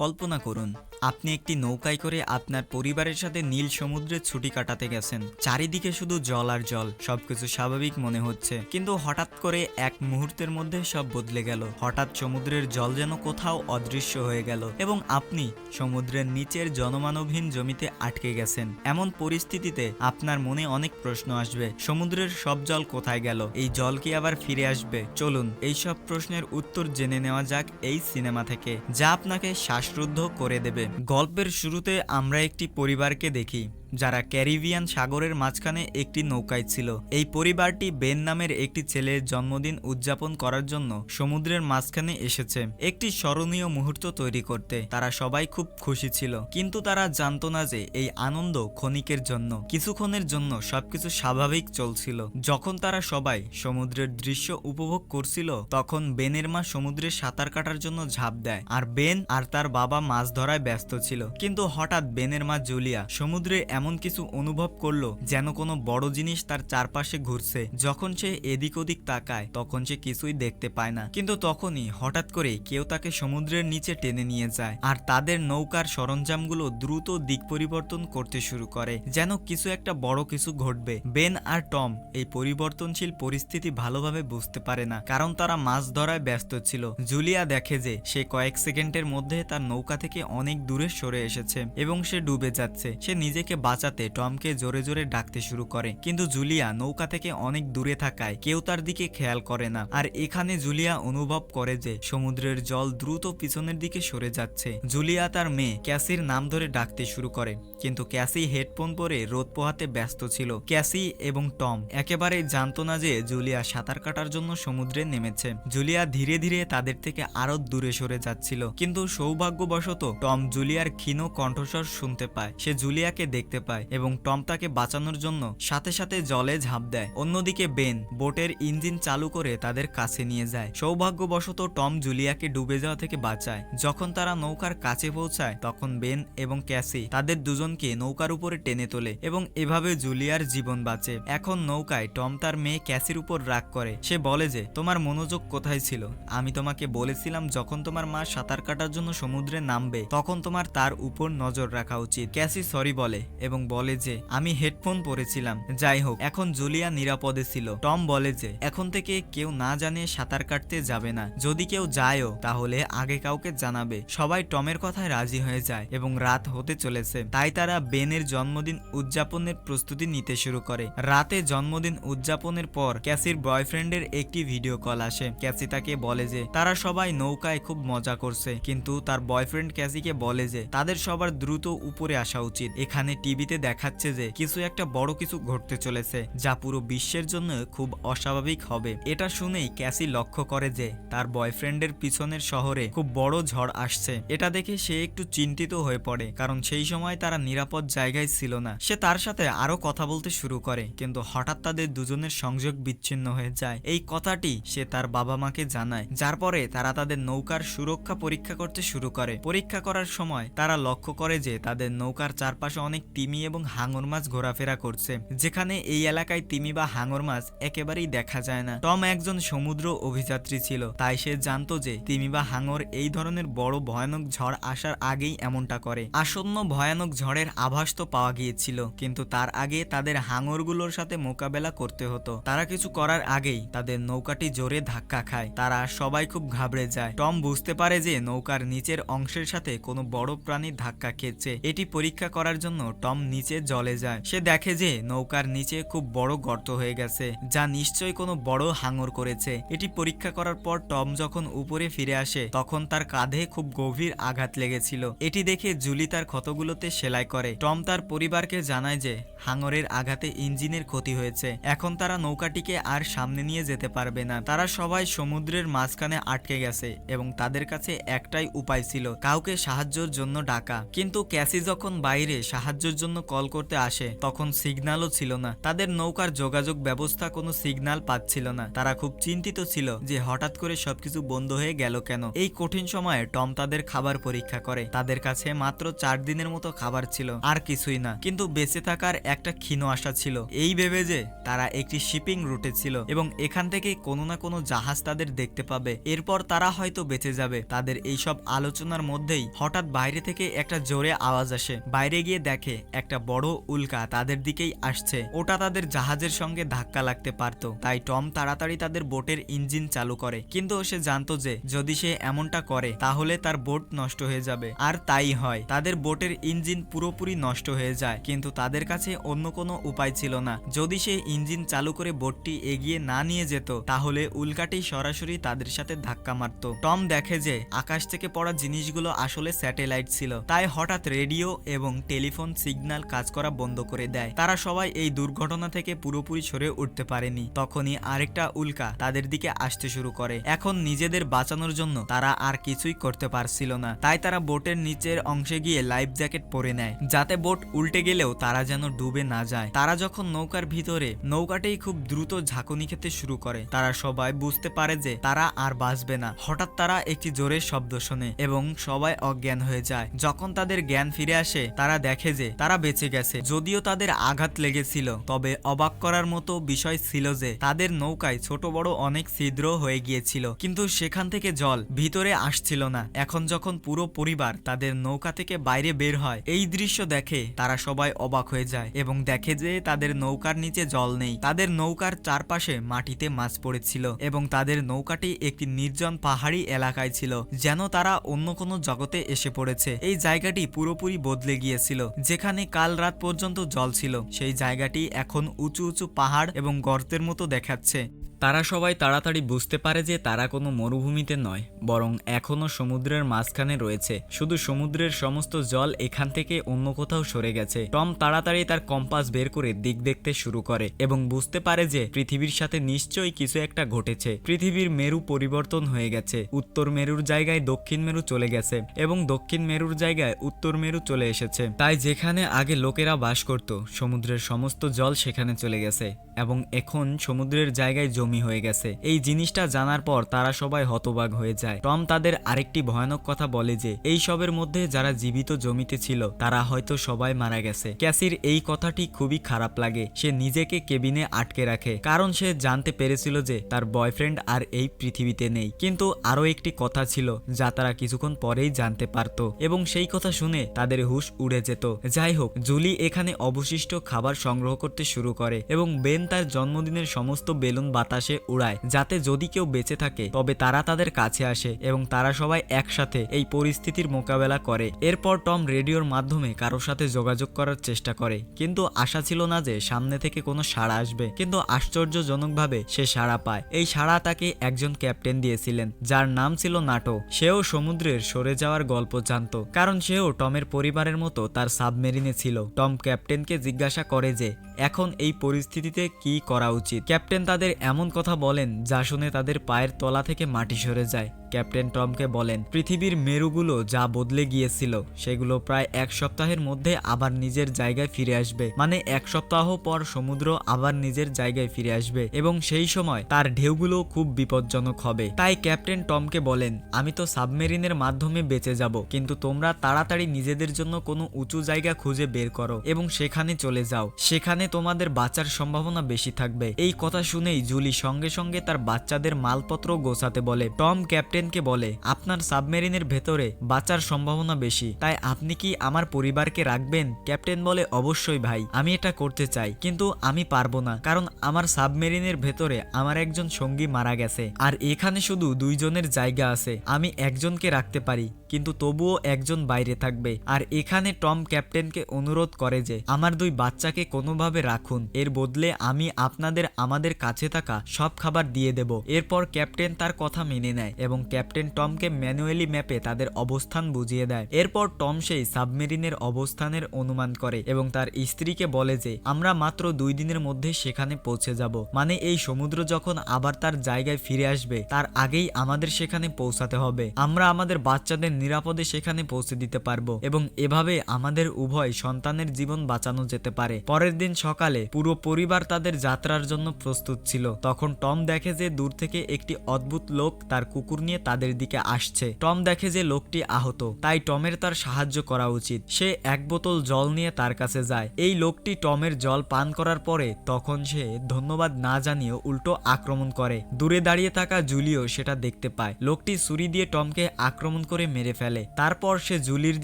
কল্পনা করুন, আপনি একটি নৌকায় করে আপনার পরিবারের সাথে নীল সমুদ্রে ছুটি কাটাতে গেছেন। চারিদিকে শুধু জল আর জল, সবকিছু স্বাভাবিক মনে হচ্ছে। কিন্তু হঠাৎ করে এক মুহূর্তের মধ্যে সব বদলে গেল। হঠাৎ সমুদ্রের জল যেন কোথাও অদৃশ্য হয়ে গেল এবং আপনি সমুদ্রের নিচের জনমানবহীন জমিতে আটকে গেছেন। এমন পরিস্থিতিতে আপনার মনে অনেক প্রশ্ন আসবে, সমুদ্রের সব জল কোথায় গেল? এই জল কি আবার ফিরে আসবে? চলুন এই সব প্রশ্নের উত্তর জেনে নেওয়া যাক এই সিনেমা থেকে, যা আপনাকে শ্বাসরুদ্ধ করে দেবে। গল্পের শুরুতে আমরা একটি পরিবারকে দেখি। যারা ক্যারিবিয়ান সাগরের মাঝখানে একটি নৌকায় ছিল। এই পরিবারটি বেন নামের একটি ছেলের জন্মদিন উদযাপন করার জন্য সমুদ্রের মাঝখানে এসেছে। একটি স্মরণীয় মুহূর্ত তৈরি করতে তারা সবাই খুব খুশি ছিল। কিন্তু তারা জানতো না যে এই আনন্দ ক্ষণিকের জন্য, কিছুক্ষণের জন্য সবকিছু স্বাভাবিক চলছিল। যখন তারা সবাই সমুদ্রের দৃশ্য উপভোগ করছিল, তখন বেনের মা সমুদ্রে সাঁতার কাটার জন্য ঝাঁপ দেয় আর বেন আর তার বাবা মাছ ধরায় ব্যস্ত ছিল। কিন্তু হঠাৎ বেনের মা জুলিয়া সমুদ্রে কিছু অনুভব করল যেন কোনো বড় জিনিস তার চারপাশে ঘুরছে। যখন সে এদিক ওদিক তাকায়, তখন সে কিছুই দেখতে পায় না। কিন্তু তখনই হঠাৎ করে কেউ তাকে সমুদ্রের নিচে টেনে নিয়ে যায় আর তাদের নৌকার সরঞ্জামগুলো দ্রুত দিক পরিবর্তন করতে শুরু করে। যেন কিছু একটা বড় কিছু ঘটবে। বেন আর টম এই পরিবর্তনশীল পরিস্থিতি ভালোভাবে বুঝতে পারে না, কারণ তারা মাছ ধরায় ব্যস্ত ছিল। জুলিয়া দেখে যে সে কয়েক সেকেন্ডের মধ্যে তার নৌকা থেকে অনেক দূরে সরে এসেছে এবং সে ডুবে যাচ্ছে। সে নিজেকে বাঁচাতে টমকে জোরে জোরে ডাকতে শুরু করে। কিন্তু জুলিয়া নৌকা থেকে অনেক দূরে থাকায় কেউ তার দিকে খেয়াল করে না। আর এখানে জুলিয়া অনুভব করে যে সমুদ্রের জল দ্রুত পিছনের দিকে সরে যাচ্ছে। জুলিয়া তার মেয়ে ক্যাসির নাম ধরে ডাকতে শুরু করে। কিন্তু ক্যাসি হেডফোন পরে রোদ পোহাতে ব্যস্ত ছিল। ক্যাসি এবং টম একেবারে জানতো না যে জুলিয়া সাঁতার কাটার জন্য সমুদ্রে নেমেছে। জুলিয়া ধীরে ধীরে তাদের থেকে আরও দূরে সরে যাচ্ছিল। কিন্তু সৌভাগ্যবশত টম জুলিয়ার ক্ষীণ কণ্ঠস্বর শুনতে পায়। সে জুলিয়াকে দেখতে পায় এবং টম তাকে বাঁচানোর জন্য সাথে সাথে জলে ঝাঁপ দেয়। অন্যদিকে বেন বোটের ইঞ্জিন চালু করে তাদের কাছে নিয়ে যায়। সৌভাগ্যবশত টম জুলিয়াকে ডুবে যাওয়া থেকে বাঁচায়। যখন তারা নৌকার কাছে পৌঁছায়, তখন বেন এবং ক্যাসি তাদের দুজনকে নৌকার উপরে টেনে তোলে এবং এভাবে জুলিয়ার জীবন বাঁচে। এখন নৌকায় টম তার মেয়ে ক্যাসির উপর রাগ করে। সে বলে যে, তোমার মনোযোগ কোথায় ছিল? আমি তোমাকে বলেছিলাম যখন তোমার মা সাঁতার কাটার জন্য সমুদ্রে নামবে, তখন তোমার তার উপর নজর রাখা উচিত। ক্যাসি সরি বলে এবং বলে যে, আমি হেডফোন পরেছিলাম। যাই হোক, এখন জুলিয়া নিরাপদে ছিল। টম বলে যে, এখন থেকে কেউ না জানে সাঁতার কাটতে যাবে না। যদি কেউ যায়ও, তাহলে আগে কাউকে জানাবে। সবাই টমের কথায় রাজি হয়ে যায় এবং রাত হতে চলেছে। তাই তারা বেনের জন্মদিন উদযাপনের প্রস্তুতি নিতে শুরু করে। রাতে জন্মদিন উদযাপনের পর ক্যাসির বয়ফ্রেন্ডের একটি ভিডিও কল আসে। ক্যাসি তাকে বলে যে, তারা সবাই নৌকায় খুব মজা করছে। কিন্তু তার বয়ফ্রেন্ড ক্যাসিকে বলে যে, তাদের সবার দ্রুত উপরে আসা উচিত। এখানে টিভিতে দেখাচ্ছে যে কিছু একটা বড় কিছু ঘটতে চলেছে, যা পুরো বিশ্বের জন্য খুব অস্বাভাবিক হবে। এটা শুনেই ক্যাসি লক্ষ্য করে যে তার বয়ফ্রেন্ডের পিছনের শহরে খুব বড় ঝড় আসছে। এটা দেখে সে একটু চিন্তিত হয়ে পড়ে, কারণ সেই সময় তারা নিরাপদ জায়গায় ছিল না। সে তার সাথে আরও কথা বলতে শুরু করে, কিন্তু হঠাৎ তাদের দুজনের সংযোগ বিচ্ছিন্ন হয়ে যায়। এই কথাটি সে তার বাবা মাকে জানায়, যার পরে তারা তাদের নৌকার সুরক্ষা পরীক্ষা করতে শুরু করে। পরীক্ষা করার সময় তারা লক্ষ্য করে যে তাদের নৌকার চারপাশে অনেক তিমি এবং হাঙর মাছ ঘোরাফেরা করছে। যেখানে এই এলাকায় তিমি বা হাঙর মাছ একেবারেই দেখা যায় না। টম একজন সমুদ্র অভিযাত্রী ছিল, তাই সে জানতো যে তিমি বা হাঙর এই ধরনের বড় ভয়ানক ঝড় আসার আগেই এমনটা করে। আসন্ন ভয়ানক ঝড়ের আভাস তো পাওয়া গিয়েছিল, কিন্তু তার আগে তাদের হাঙরগুলোর সাথে মোকাবেলা করতে হতো। তারা কিছু করার আগেই তাদের নৌকাটি জোরে ধাক্কা খায়। তারা সবাই খুব ঘাবড়ে যায়। টম বুঝতে পারে যে নৌকার নিচের অংশের সাথে কোনো বড় প্রাণী ধাক্কা খেয়েছে। এটি পরীক্ষা করার জন্য টম নিচে জলে যায়। সে দেখে যে নৌকার নিচে খুব বড় গর্ত হয়ে গেছে, যা নিশ্চয়ই কোনো বড় হাঙর করেছে। এটি পরীক্ষা করার পর টম যখন উপরে ফিরে আসে, তখন তার কাঁধে খুব গভীর আঘাত লেগেছিল। এটি দেখে জুলি তার ক্ষতগুলোতে সেলাই করে। টম তার পরিবারকে জানায় যে, হাঙরের আঘাতে ইঞ্জিনের ক্ষতি হয়েছে। এখন তারা নৌকাটিকে আর সামনে নিয়ে যেতে পারবে না। তারা সবাই সমুদ্রের মাঝখানে আটকে গেছে এবং তাদের কাছে একটাই উপায় ছিল, কাউকে সাহায্যের জন্য ডাকা। কিন্তু ক্যাসি যখন বাইরে সাহায্যের জন্য কল করতে আসে, তখন সিগন্যালও ছিল না। তাদের নৌকার যোগাযোগ ব্যবস্থা কোনো সিগন্যাল পাচ্ছিল না। তারা খুব চিন্তিত ছিল যে হঠাৎ করে সবকিছু বন্ধ হয়ে গেল কেন। এই কঠিন সময়ে টম তাদের খাবার পরীক্ষা করে। তাদের কাছে মাত্র চার দিনের মতো খাবার ছিল, আর কিছুই না। কিন্তু বেঁচে থাকার একটা ক্ষীণ আশা ছিল। এই ভেবে যে তারা একটি শিপিং রুটে ছিল এবং এখান থেকে কোনো না কোনো জাহাজ তাদের দেখতে পাবে। এরপর তারা হয়তো বেঁচে যাবে। তাদের এইসব আলোচনার মধ্যেই হঠাৎ বাইরে থেকে একটা জোরে আওয়াজ আসে। বাইরে গিয়ে দেখে একটা বড় উল্কা তাদের দিকেই আসছে। ওটা তাদের জাহাজের সঙ্গে ধাক্কা লাগতে পারত। তাই টম তাড়াতাড়ি তাদের বোটের ইঞ্জিন চালু করে। কিন্তু সে জানতো যে, যদি সে এমনটা করে, তাহলে তার বোট নষ্ট হয়ে যাবে। আর তাই হয়। তাদের বোটের ইঞ্জিন পুরোপুরি নষ্ট হয়ে যায়। কিন্তু তাদের কাছে অন্য কোনো উপায় ছিল না। যদি সে ইঞ্জিন চালু করে বোটটি এগিয়ে না নিয়ে যেত, তাহলে উল্কাটি সরাসরি তাদের সাথে ধাক্কা মারত। টম দেখে যে, আকাশ থেকে পড়া জিনিসগুলো আসলে স্যাটেলাইট ছিল। তাই হঠাৎ রেডিও এবং টেলিফোন সিগন্যাল কাজ করা বন্ধ করে দেয়। তারা সবাই এই দুর্ঘটনা থেকে পুরোপুরি সরে উঠতে পারেনি। তখনই আরেকটা উল্কা তাদের দিকে আসতে শুরু করে। এখন নিজেদের বাঁচানোর জন্য তারা আর কিছুই করতে পারছিল না। তাই তারা বোটের নিচের অংশে গিয়ে লাইফ জ্যাকেট পরে নেয়। যাতে বোট উল্টে গেলেও তারা যেন ডুবে না যায়। তারা যখন নৌকার ভিতরে, নৌকাটাই খুব দ্রুত ঝাঁকুনি খেতে শুরু করে। তারা সবাই বুঝতে পারে যে তারা আর বাঁচবে না। হঠাৎ তারা একটি জোরে শব্দ শোনে এবং সবাই অজ্ঞান হয়ে যায়। যখন তাদের জ্ঞান ফিরে আসে, তারা দেখে যে তারা বেঁচে গেছে। যদিও তাদের আঘাত লেগেছিল, তবে অবাক করার মতো বিষয় ছিল যে, তাদের নৌকায় ছোট বড় অনেক ছিদ্র হয়ে গিয়েছিল, কিন্তু সেখান থেকে জল ভিতরে আসছিল না। এখন যখন পুরো পরিবার তাদের নৌকা থেকে বাইরে বের হয়, এই দৃশ্য দেখে তারা সবাই অবাক হয়ে যায় এবং দেখে যে, তাদের নৌকার নিচে জল নেই। তাদের নৌকার চারপাশে মাটিতে মাছ পড়েছিল এবং তাদের নৌকাটি একটি নির্জন পাহাড়ি এলাকায় ছিল, যেন তারা অন্য কোনো জগতে এসে পড়েছে। এই জায়গাটি পুরোপুরি বদলে গিয়েছিল, যেখানে কাল রাত পর্যন্ত জল ছিল। সেই জায়গাটি এখন উঁচু উঁচু পাহাড় এবং গর্তের মতো দেখাচ্ছে। তারা সবাই তাড়াতাড়ি বুঝতে পারে যে তারা কোনো মরুভূমিতে নয়, বরং এখনও সমুদ্রের মাঝখানে রয়েছে। শুধু সমুদ্রের সমস্ত জল এখান থেকে অন্য কোথাও সরে গেছে। টম তাড়াতাড়ি তার কম্পাস বের করে দিক দেখতে শুরু করে এবং বুঝতে পারে যে পৃথিবীর সাথে নিশ্চয়ই কিছু একটা ঘটেছে। পৃথিবীর মেরু পরিবর্তন হয়ে গেছে। উত্তর মেরুর জায়গায় দক্ষিণ মেরু চলে গেছে এবং দক্ষিণ মেরুর জায়গায় উত্তর মেরু চলে এসেছে। তাই যেখানে আগে লোকেরা বাস করত, সমুদ্রের সমস্ত জল সেখানে চলে গেছে এবং এখন সমুদ্রের জায়গায় জমি হয়ে গেছে। এই জিনিসটা জানার পর তারা সবাই হতবাক হয়ে যায়। টম তাদের আরেকটি ভয়ানক কথা বলে যে, এই সবের মধ্যে যারা জীবিত জমিতে ছিল, তারা হয়তো সবাই মারা গেছে ক্যাসির এই কথাটি খুবই খারাপ লাগে। সে নিজেকে কেবিনে আটকে রাখে। কারণ সে জানতে পেরেছিল যে, তার বয়ফ্রেন্ড আর এই পৃথিবীতে নেই। কিন্তু আরও একটি কথা ছিল, যা তারা কিছুক্ষণ পরেই জানতে পারত। এবং সেই কথা শুনে তাদের হুশ উড়ে যেত। যাই হোক, জুলি এখানে অবশিষ্ট খাবার সংগ্রহ করতে শুরু করে। এবং বেন তার জন্মদিনের সমস্ত বেলুন, বাতাসে উড়ায়, যাতে যদি কেউ বেঁচে থাকে, তবে তারা তাদের কাছে আসে এবং তারা সবাই একসাথে এই পরিস্থিতির মোকাবেলা করে। এরপর টম রেডিওর মাধ্যমে কারোর সাথে যোগাযোগ করার চেষ্টা করে। কিন্তু আশা ছিল না যে সামনে থেকে কোনো সাড়া আসবে। কিন্তু আশ্চর্যজনকভাবে সে সাড়া পায়। এই সাড়া তাকে একজন ক্যাপ্টেন দিয়েছিলেন, যার নাম ছিল নাটো। সেও সমুদ্রের সরে যাওয়ার গল্প জানতো, কারণ সেও টমের পরিবারের মতো তার সাবমেরিনে ছিল। টম ক্যাপ্টেনকে জিজ্ঞাসা করে যে এখন এই পরিস্থিতিতে কি করা উচিত? ক্যাপ্টেন তাদের এমন কথা বলেন যা শুনে তাদের পায়ের তলা থেকে মাটি সরে যায়। ক্যাপ্টেন টমকে বলেন, পৃথিবীর মেরুগুলো যা বদলে গিয়েছিল, সেগুলো প্রায় এক সপ্তাহের মধ্যে আবার নিজের জায়গায় ফিরে আসবে। মানে এক সপ্তাহ পর সমুদ্র আবার নিজের জায়গায় ফিরে আসবে এবং সেই সময় তার ঢেউগুলো খুব বিপজ্জনক হবে। তাই ক্যাপ্টেন টমকে বলেন, আমি তো সাবমেরিনের মাধ্যমে বেঁচে যাব, কিন্তু তোমরা তাড়াতাড়ি নিজেদের জন্য কোনো উঁচু জায়গা খুঁজে বের করো এবং সেখানে চলে যাও। সেখানে তোমাদের বাঁচার সম্ভাবনা বেশি থাকবে। এই কথা শুনেই জুলি সঙ্গে সঙ্গে তার বাচ্চাদের মালপত্র গোছাতে বলে। টম ক্যাপ্টেনকে বলে, আপনার সাবমেরিনের ভেতরে বাঁচার সম্ভাবনা বেশি, তাই আপনি কি আমার পরিবারকে রাখবেন? ক্যাপ্টেন বলে, অবশ্যই ভাই, আমি এটা করতে চাই, কিন্তু আমি পারব না, কারণ আমার সাবমেরিনের ভেতরে আমার একজন সঙ্গী মারা গেছে, আর এখানে শুধু দুইজনের জায়গা আছে, আমি একজনকে রাখতে পারি, কিন্তু তবুও একজন বাইরে থাকবে। আর এখানে টম ক্যাপ্টেনকে অনুরোধ করে যে, আমার দুই বাচ্চাকে কোনোভাবে রাখুন, এর বদলে আমি আপনাদের, আমাদের কাছে থাকা সব খাবার দিয়ে দেব। এরপর ক্যাপ্টেন তার কথা মেনে নেয় এবং ক্যাপ্টেন টমকে ম্যানুয়ালি ম্যাপে তাদের অবস্থান বুঝিয়ে দেয়। এরপর টম সেই সাবমেরিনের অবস্থানের অনুমান করে এবং তার স্ত্রীকে বলে যে, আমরা মাত্র দুই দিনের মধ্যে সেখানে পৌঁছে যাব। মানে এই সমুদ্র যখন আবার তার জায়গায় ফিরে আসবে, তার আগেই আমাদের সেখানে পৌঁছাতে হবে। আমরা আমাদের বাচ্চাদের নিরাপদে সেখানে পৌঁছে দিতে পারব এবং এভাবে আমাদের উভয় সন্তানের জীবন বাঁচানো যেতে পারে। পরের দিন সকালে পুরো পরিবার তাদের যাত্রার জন্য প্রস্তুত ছিল। তখন টম দেখে যে দূর থেকে একটি অদ্ভুত লোক তার কুকুর নিয়ে তাদের দিকে আসছে। টম দেখে যে লোকটি আহত, তাই টমের তার সাহায্য করা উচিত। সে এক বোতল জল নিয়ে তার কাছে যায়। এই লোকটি টমের জল পান করার পরে তখন সে ধন্যবাদ না জানিয়ে উল্টো আক্রমণ করে। দূরে দাঁড়িয়ে থাকা জুলিও সেটা দেখতে পায়। লোকটি ছুরি দিয়ে টমকে আক্রমণ করে মেরে ফেলে। তারপর সে জুলির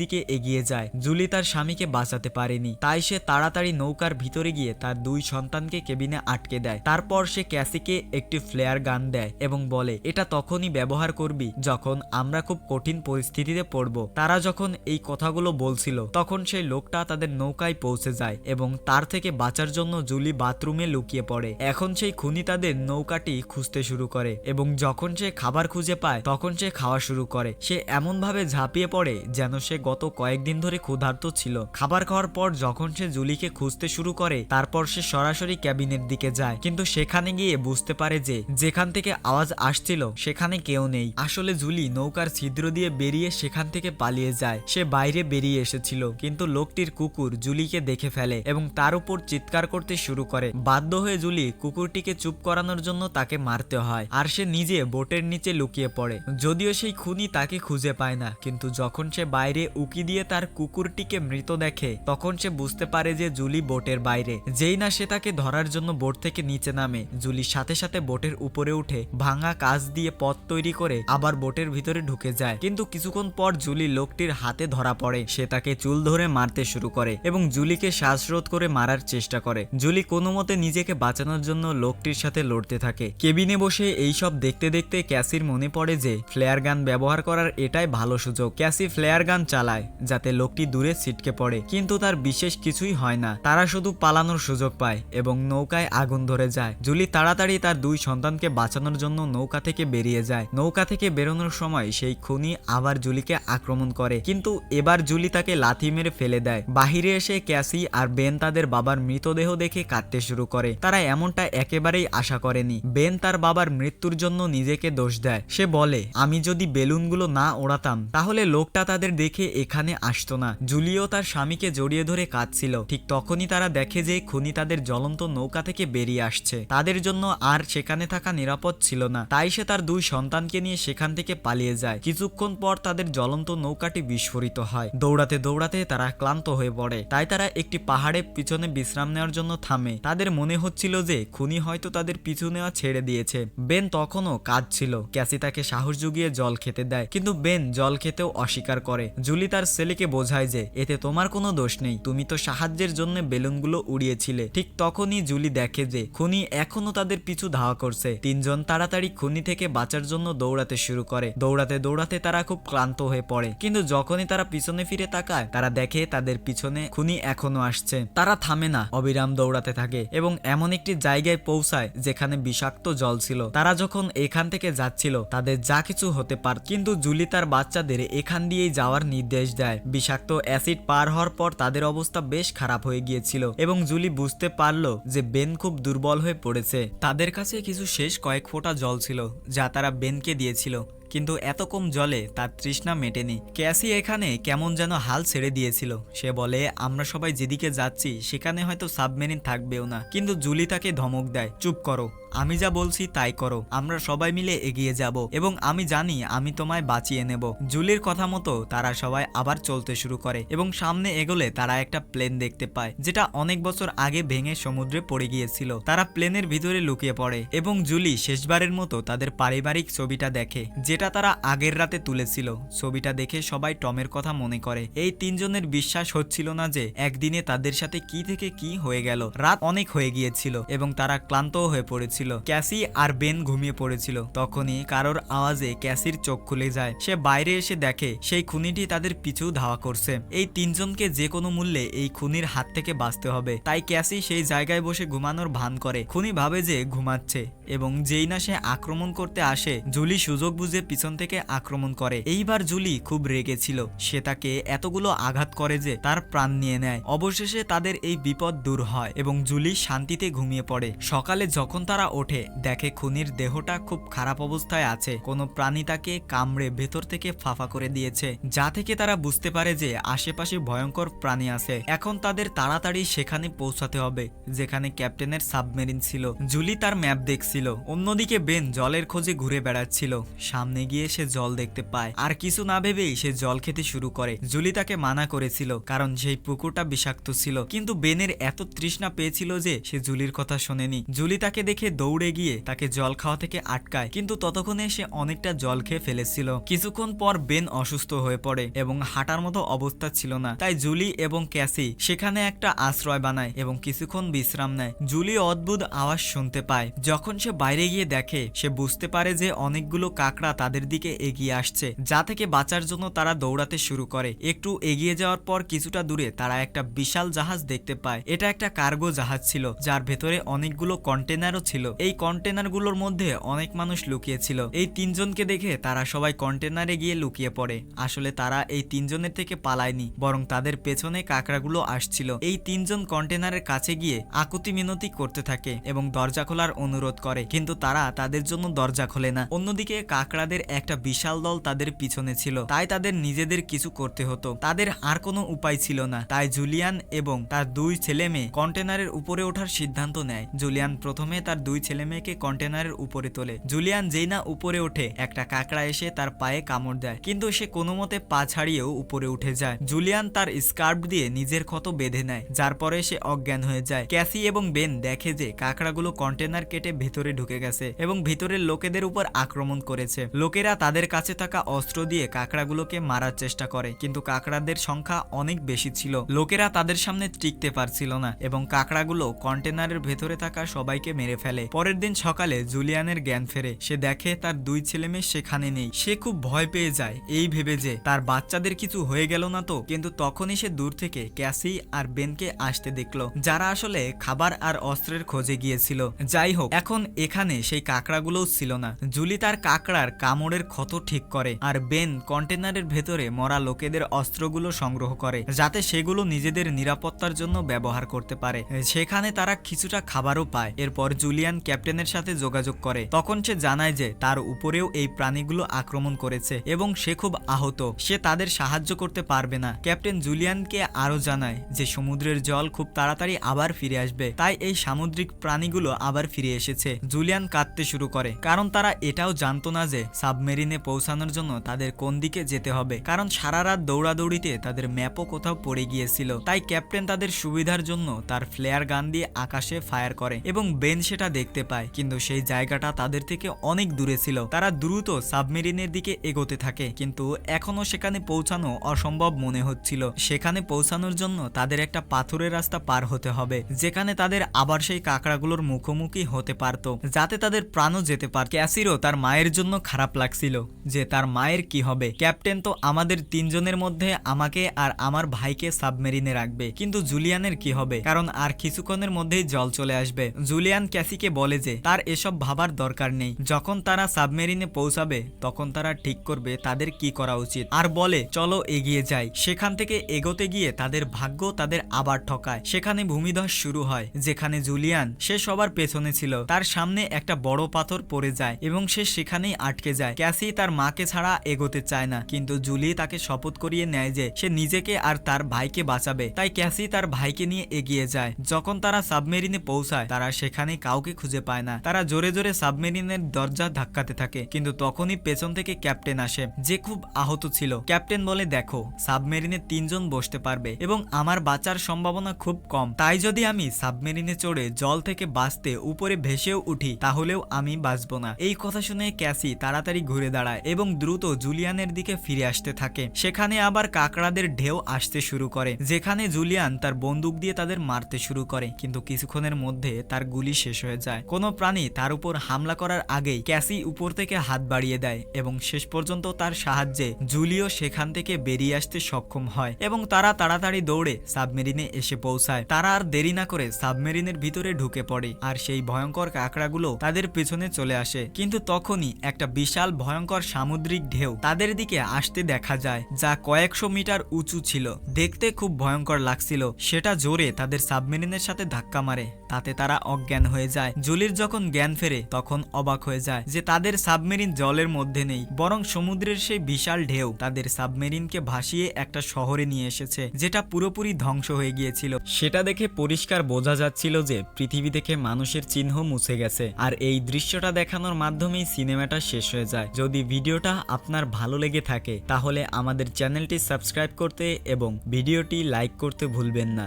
দিকে এগিয়ে যায়। জুলি তার স্বামীকে বাঁচাতে পারেনি। তাই সে তাড়াতাড়ি নৌকার ভিতরে গিয়ে তার দুই সন্তানকে কেবিনে আটকে দেয়। তারপর সে ক্যাসিকে একটি ফ্লেয়ার গান দেয় এবং বলে, এটা তখনই ব্যবহার করবি যখন আমরা খুব কঠিন পরিস্থিতিতে পড়ব। তারা যখন এই কথাগুলো বলছিল, তখন সেই লোকটা তাদের নৌকায় পৌঁছে যায় এবং তার থেকে বাঁচার জন্য জুলি বাথরুমে লুকিয়ে পড়ে। এখন সেই খুনি তাদের নৌকাটি খুঁজতে শুরু করে এবং যখন সে খাবার খুঁজে পায়, তখন সে খাওয়া শুরু করে। সে এমনভাবে ঝাঁপিয়ে পড়ে যেন সে গত কয়েকদিন ধরে ক্ষুধার্ত ছিল। খাবার খাওয়ার পর যখন সে জুলিকে খুঁজতে শুরু করে, তারপর সে সরাসরি ক্যাবিনের দিকে যায়। কিন্তু সেখানে গিয়ে বুঝতে পারে যে, যেখান থেকে আওয়াজ আসছিল, সেখানে কেউ নেই। আসলে জুলি নৌকার ছিদ্র দিয়ে বেরিয়ে সেখান থেকে পালিয়ে যায়। সে বাইরে বেরিয়ে এসেছিল, কিন্তু লোকটির কুকুর জুলিকে দেখে ফেলে এবং তার উপর চিৎকার করতে শুরু করে। বাধ্য হয়ে জুলি কুকুরটিকে চুপ করানোর জন্য তাকে মারতে হয়, আর সে নিজে বোটের নিচে লুকিয়ে পড়ে। যদিও সেই খুনি তাকে খুঁজে পায় না, কিন্তু যখন সে বাইরে উকি দিয়ে তার কুকুরটিকে মৃত দেখে, তখন সে বুঝতে পারে যে জুলি বোটের বাইরে। যেই না সে তাকে ধরার জন্য বোট থেকে নিচে নামে, জুলি সাথে সাথে বোটের উপরে উঠে ভাঙা কাজ দিয়ে পথ তৈরি করে আবার বোটের ভিতরে ঢুকে যায়। কিন্তু কিছুক্ষণ পর জুলি লোকটির হাতে ধরা পড়ে। সে তাকে চুল ধরে মারতে শুরু করে এবং জুলিকে শ্বাসরোধ করে মারার চেষ্টা করে। জুলি কোনো মতে নিজেকে বাঁচানোর জন্য লোকটির সাথে লড়তে থাকে। কেবিনে বসে এই সব দেখতে দেখতে ক্যাসির মনে পড়ে যে, ফ্লেয়ার গান ব্যবহার করার এটাই ভালো সুযোগ। ক্যাসি ফ্লেয়ার গান চালায়, যাতে লোকটি দূরে ছিটকে পড়ে। কিন্তু তার বিশেষ কিছুই হয় না। তারা শুধু পালানোর সুযোগ পায় এবং নৌকায় আগুন ধরে যায়। জুলি তাড়াতাড়ি তার দুই সন্তানকে বাঁচানোর জন্য নৌকা থেকে বেরিয়ে যায়। নৌকা থেকে বেরোনোর সময় সেই খুনি আবার জুলিকে আক্রমণ করে। কিন্তু এবার জুলি তাকে লাথি মেরে ফেলে দেয়। বাহিরে এসে ক্যাসি আর বেন তাদের বাবার মৃতদেহ দেখে কাঁদতে শুরু করে। তারা এমনটা একেবারেই আশা করেনি। বেন তার বাবার মৃত্যুর জন্য নিজেকে দোষ দেয়। সে বলে, আমি যদি বেলুনগুলো না ওড়াতাম, তাহলে লোকটা তাদের দেখে এখানে আসতো না। জুলিও তার স্বামীকে জড়িয়ে ধরে কাঁদছিল। ঠিক তখনই তারা দেখে যে খুনি তাদের জ্বলন্ত নৌকা থেকে বেরিয়ে আসছে। তাদের জন্য আর সেখানে থাকা নিরাপদ ছিল না। তাই সে তার দুই সন্তানকে নিয়ে সেখান থেকে পালিয়ে যায়। কিছুক্ষণ পর তাদের জ্বলন্ত নৌকাটি বিস্ফোরিত হয়। দৌড়াতে দৌড়াতে তারা ক্লান্ত হয়ে পড়ে। তাই তারা একটি পাহাড়ের পিছনে বিশ্রাম নেওয়ার জন্য থামে। তাদের মনে হচ্ছিল যে, খুনি হয়তো তাদের পিছু নেওয়া ছেড়ে দিয়েছে। বেন তখনও কাঁদছিল। ক্যাসি তাকে সাহস জুগিয়ে জল খেতে দেয়। কিন্তু বেন জল খেতেও অস্বীকার করে। জুলি তার ছেলেকে বোঝায় যে, এতে তোমার কোনো দোষ নেই। তুমি তো সাহায্যের জন্য বেলুনগুলো উড়িয়েছিলে। ঠিক তখনই জুলি দেখে যে, খুনি এখনও তাদের পিছু ধাওয়া করছে। তিনজন তাড়াতাড়ি খুনি থেকে বাঁচার জন্য দৌড়াতে শুরু করে। দৌড়াতে দৌড়াতে তারা খুব ক্লান্ত হয়ে পড়ে। কিন্তু যখনই তারা পিছনে ফিরে তাকায়, তারা দেখে তাদের পিছনে খুনি এখনও আসছে। তারা থামে না, অবিরাম দৌড়াতে থাকে এবং এমন একটি জায়গায় পৌঁছায় যেখানে বিষাক্ত জল ছিল। তারা যখন এখান থেকে যাচ্ছিল, তাদের যা কিছু হতে পার, কিন্তু জুলি তার বাচ্চাদের এখান দিয়েই যাওয়ার নির্দেশ দেয়। বিষাক্ত অ্যাসিড পার হওয়ার পর তাদের অবস্থা বেশ খারাপ হয়ে গিয়েছিল এবং জুলি বুঝতে পারল যে বেন খুব দুর্বল হয়ে পড়েছে। তাদের কাছে কিছু শেষ কয়েক ফোঁটা জল ছিল, যা তারা বেনকে দিয়েছিল, কিন্তু এত কম জলে তার তৃষ্ণা মেটেনি। ক্যাসি এখানে কেমন যেন হাল ছেড়ে দিয়েছিল। সে বলে, আমরা সবাই যেদিকে যাচ্ছি, সেখানে হয়তো সাবমেরিন থাকবেও না। কিন্তু জুলি তাকে ধমক দেয়, চুপ করো। আমি যা বলছি তাই করো, আমরা সবাই মিলে এগিয়ে যাব এবং আমি জানি আমি তোমায় বাঁচিয়ে নেব। জুলির কথা মতো তারা সবাই আবার চলতে শুরু করে এবং সামনে এগোলে তারা একটা প্লেন দেখতে পায়, যেটা অনেক বছর আগে ভেঙে সমুদ্রে পড়ে গিয়েছিল। তারা প্লেনের ভিতরে লুকিয়ে পড়ে এবং জুলি শেষবারের মতো তাদের পারিবারিক ছবিটা দেখে, যেটা তারা আগের রাতে তুলেছিল। ছবিটা দেখে সবাই টমের কথা মনে করে। এই তিনজনের বিশ্বাস হচ্ছিল না যে একদিনে তাদের সাথে কি থেকে কি হয়ে গেল। রাত অনেক হয়ে গিয়েছিল এবং তারা ক্লান্তও হয়ে পড়েছিল। ক্যাসি আর বেন ঘুমিয়ে পড়েছিল। তখনই কারোর আওয়াজে ক্যাসির চোখ খুলে যায়। সে বাইরে এসে দেখে, সেই খুনিটি তাদের পিছু ধাওয়া করছে। এই তিনজনকে যে কোনো মূল্যে এই খুনির হাত থেকে বাঁচতে হবে। তাই ক্যাসি সেই জায়গায় বসে ঘুমানোর ভান করে। খুনি ভাবে যে ঘুমাচ্ছে এবং যেই না সে আক্রমণ করতে আসে, জুলি সুযোগ বুঝে পিছন থেকে আক্রমণ করে। এইবার জুলি খুব রেগেছিল সে তাকে এতগুলো আঘাত করে যে তার প্রাণ নিয়ে নেয়। অবশেষে তাদের এই বিপদ দূর হয় এবং জুলি শান্তিতে ঘুমিয়ে পড়ে। সকালে যখন তারা ওঠে। দেখে খুনির দেহটা খুব খারাপ অবস্থায় আছে। কোনো প্রাণী তাকে কামড়ে ভেতর থেকে ফাফা করে দিয়েছে, যা থেকে তারা বুঝতে পারে যে আশেপাশে ভয়ঙ্কর প্রাণী আছে। এখন তাদের তাড়াতাড়ি সেখানে পৌঁছাতে হবে, যেখানে ক্যাপ্টেনের সাবমেরিন ছিল। জুলি তার ম্যাপ দেখছিল, অন্যদিকে বেন জলের খোঁজে ঘুরে বেড়াচ্ছিল। সামনে গিয়ে সে জল দেখতে পায়। আর কিছু না ভেবেই সে জল খেতে শুরু করে। জুলি তাকে মানা করেছিল, কারণ সেই পুকুরটা বিষাক্ত ছিল। কিন্তু বেনের এত তৃষ্ণা পেয়েছিল যে সে জুলির কথা শোনেনি। জুলি তাকে দেখে দৌড়ে গিয়ে তাকে জল খাওয়া থেকে আটকায়, কিন্তু ততক্ষণে সে অনেকটা জল খেয়ে ফেলেছিল। কিছুক্ষণ পর বেন অসুস্থ হয়ে পড়ে এবং হাঁটার মতো অবস্থা ছিল না। তাই জুলি এবং ক্যাসি সেখানে একটা আশ্রয় বানায় এবং কিছুক্ষণ বিশ্রাম নেয়। জুলি অদ্ভুত আওয়াজ শুনতে পায়। যখন সে বাইরে গিয়ে দেখে, সে বুঝতে পারে যে অনেকগুলো কাকড়া তাদের দিকে এগিয়ে আসছে, যা থেকে বাঁচার জন্য তারা দৌড়াতে শুরু করে। একটু এগিয়ে যাওয়ার পর কিছুটা দূরে তারা একটা বিশাল জাহাজ দেখতে পায়। এটা একটা কার্গো জাহাজ ছিল, যার ভেতরে অনেকগুলো কন্টেনারও ছিল। এই কন্টেনারগুলোর মধ্যে অনেক মানুষ লুকিয়ে ছিল এই তিনজনকে দেখে তারা সবাই কন্টেনারে গিয়ে লুকিয়ে পড়ে। আসলে তারা এই তিনজনের থেকে পালায়নি, বরং তাদের পেছনে কাকড়াগুলো আসছিল। এই তিনজন কন্টেনারের কাছে গিয়ে আকুতি মিনতি করতে থাকে এবং দরজা খোলার অনুরোধ করে, কিন্তু তারা তাদের জন্য দরজা খোলে না। অন্যদিকে কাকড়াদের একটা বিশাল দল তাদের পিছনে ছিল, তাই তাদের নিজেদের কিছু করতে হতো। তাদের আর কোনো উপায় ছিল না। তাই জুলিয়ান এবং তার দুই ছেলে মেয়ে কন্টেনারের উপরে ওঠার সিদ্ধান্ত নেয়। জুলিয়ান প্রথমে তার দুই ছেলে মেয়েকে কন্টেনারের উপরে তোলে। জুলিয়ান যেই না উপরে ওঠে। একটা কাকড়া এসে তার পায়ে কামড় দেয়, কিন্তু সে কোনো মতে পা ছাড়িয়েও উপরে উঠে যায়। জুলিয়ান তার স্কার্ফ দিয়ে নিজের ক্ষত বেঁধে নেয়, যার পরে সে অজ্ঞান হয়ে যায়। ক্যাসি এবং বেন দেখে যে কাকড়াগুলো কন্টেনার কেটে ভেতরে ঢুকে গেছে এবং ভেতরের লোকেদের উপর আক্রমণ করেছে। লোকেরা তাদের কাছে থাকা অস্ত্র দিয়ে কাকড়াগুলোকে মারার চেষ্টা করে, কিন্তু কাকড়াদের সংখ্যা অনেক বেশি ছিল। লোকেরা তাদের সামনে টিকতে পারছিল না এবং কাকড়াগুলো কন্টেনারের ভেতরে থাকা সবাইকে মেরে ফেলে। পরের দিন সকালে জুলিয়ানের জ্ঞান ফেরে। সে দেখে তার দুই ছেলে মেয়ে সেখানে নেই। সে খুব ভয় পেয়ে যায়। এই ভেবে যে তার বাচ্চাদের কিছু হয়ে গেল না তো। কিন্তু তখনই সে দূর থেকে ক্যাসি আর বেনকে আসতে দেখল। যারা আসলে খাবার আর অস্ত্রের খোঁজে গিয়েছিল। যাই হোক, এখন এখানে সেই কাকড়াগুলোও ছিল না। জুলি তার কাঁকড়ার কামড়ের ক্ষত ঠিক করে আর বেন কন্টেনারের ভেতরে মরা লোকেদের অস্ত্রগুলো সংগ্রহ করে, যাতে সেগুলো নিজেদের নিরাপত্তার জন্য ব্যবহার করতে পারে। সেখানে তারা কিছুটা খাবারও পায়। এরপর জুলিয়ান ক্যাপ্টেনের সাথে যোগাযোগ করে। তখন সে জানায় যে, তার উপরেও এই প্রাণীগুলো আক্রমণ করেছে এবং সে খুব আহত। সে তাদের সাহায্য করতে পারবে না। ক্যাপ্টেন জুলিয়ানকে আরও জানায় যে, সমুদ্রের জল খুব তাড়াতাড়ি আবার ফিরে আসবে। তাই এই সামুদ্রিক প্রাণীগুলো আবার ফিরে এসেছে। জুলিয়ান কাঁদতে শুরু করে। কারণ তারা এটাও জানতো না যে, সাবমেরিনে পৌঁছানোর জন্য তাদের কোন দিকে যেতে হবে। কারণ সারা রাত দৌড়াদৌড়িতে তাদের ম্যাপও কোথাও পড়ে গিয়েছিল। তাই ক্যাপ্টেন তাদের সুবিধার জন্য তার ফ্লেয়ার গান দিয়ে আকাশে ফায়ার করে এবং বেন সেটা দেখতে পায়, কিন্তু সেই জায়গাটা তাদের থেকে অনেক দূরে ছিল। তারা দ্রুত সাবমেরিনের দিকে এগোতে থাকে, কিন্তু এখনও সেখানে পৌঁছানো অসম্ভব মনে হচ্ছিল। সেখানে পৌঁছানোর জন্য তাদের একটা পাথরের রাস্তা পার হতে হবে, যেখানে তাদের আবার সেই কাকড়াগুলোর মুখোমুখি হতে পারত, যাতে তাদের প্রাণও যেতে পার। ক্যাসিরও তার মায়ের জন্য খারাপ লাগছিল, যে তার মায়ের কি হবে? ক্যাপ্টেন তো আমাদের তিনজনের মধ্যে আমাকে আর আমার ভাইকে সাবমেরিনে রাখবে, কিন্তু জুলিয়ানের কি হবে? কারণ আর কিছুক্ষণের মধ্যেই জল চলে আসবে। জুলিয়ান ক্যাসিকে বলে যে, তার এসব ভাবার দরকার নেই। যখন তারা সাবমেরিনে পৌঁছাবে, তখন তারা ঠিক করবে তাদের কি করা উচিত। আর বলে, চলো এগিয়ে যাই। সেখান থেকে এগোতে গিয়ে তাদের ভাগ্য তাদের আবার ঠকায়। সেখানে ভূমিধস শুরু হয়, যেখানে জুলিয়ান সে সবার পেছনে ছিল। তার সামনে একটা বড় পাথর পড়ে যায় এবং সে সেখানেই আটকে যায়। ক্যাসি তার মাকে ছাড়া এগোতে চায় না, কিন্তু জুলি তাকে শপথ করিয়ে নেয় যে, সে নিজেকে আর তার ভাইকে বাঁচাবে। তাই ক্যাসি তার ভাইকে নিয়ে এগিয়ে যায়। যখন তারা সাবমেরিনে পৌঁছায়, তারা সেখানে কাউকে খুঁজে পায় না। তারা জোরে জোরে সাবমেরিনের দরজা ধাক্কাতে থাকে, কিন্তু তখনই পেছন থেকে ক্যাপ্টেন আসে, যে খুব আহত ছিল। ক্যাপ্টেন বলে, দেখো, সাবমেরিনে তিনজন বসতে পারবে এবং আমার বাঁচার সম্ভাবনা খুব কম। তাই যদি আমি সাবমেরিনে চড়ে জল থেকে বাঁচতে উপরে ভেসেও উঠি, তাহলেও আমি বাঁচবো না। এই কথা শুনে ক্যাসি তাড়াতাড়ি ঘুরে দাঁড়ায় এবং দ্রুত জুলিয়ানের দিকে ফিরে আসতে থাকে। সেখানে আবার কাকড়াদের ঢেউ আসতে শুরু করে, যেখানে জুলিয়ান তার বন্দুক দিয়ে তাদের মারতে শুরু করে, কিন্তু কিছুক্ষণের মধ্যে তার গুলি শেষ হয়ে যায়। কোনো প্রাণী তার উপর হামলা করার আগেই ক্যাসি উপর থেকে হাত বাড়িয়ে দেয় এবং শেষ পর্যন্ত তার সাহায্যে জুলিও সেখান থেকে বেরিয়ে আসতে সক্ষম হয় এবং তারা তাড়াতাড়ি দৌড়ে সাবমেরিনে এসে পৌঁছায়। তারা আর দেরি না করে সাবমেরিনের ভিতরে ঢুকে পড়ে আর সেই ভয়ঙ্কর কাকড়াগুলো তাদের পেছনে চলে আসে। কিন্তু তখনই একটা বিশাল ভয়ঙ্কর সামুদ্রিক ঢেউ তাদের দিকে আসতে দেখা যায়, যা কয়েকশো মিটার উঁচু ছিল। দেখতে খুব ভয়ঙ্কর লাগছিল। সেটা জোরে তাদের সাবমেরিনের সাথে ধাক্কা মারে। তাতে তারা অজ্ঞান হয়ে যায়। জুলির যখন জ্ঞান ফেরে, তখন অবাক হয়ে যায় যে তাদের সাবমেরিন জলের মধ্যে নেই, বরং সমুদ্রের সেই বিশাল ঢেউ তাদের সাবমেরিনকে ভাসিয়ে একটা শহরে নিয়ে এসেছে, যেটা পুরোপুরি ধ্বংস হয়ে গিয়েছিল। সেটা দেখে পরিষ্কার বোঝা যাচ্ছিল যে পৃথিবী থেকে মানুষের চিহ্ন মুছে গেছে, আর এই দৃশ্যটা দেখানোর মাধ্যমেই সিনেমাটা শেষ হয়ে যায়। যদি ভিডিওটা আপনার ভালো লেগে থাকে, তাহলে আমাদের চ্যানেলটি সাবস্ক্রাইব করতে এবং ভিডিওটি লাইক করতে ভুলবেন না।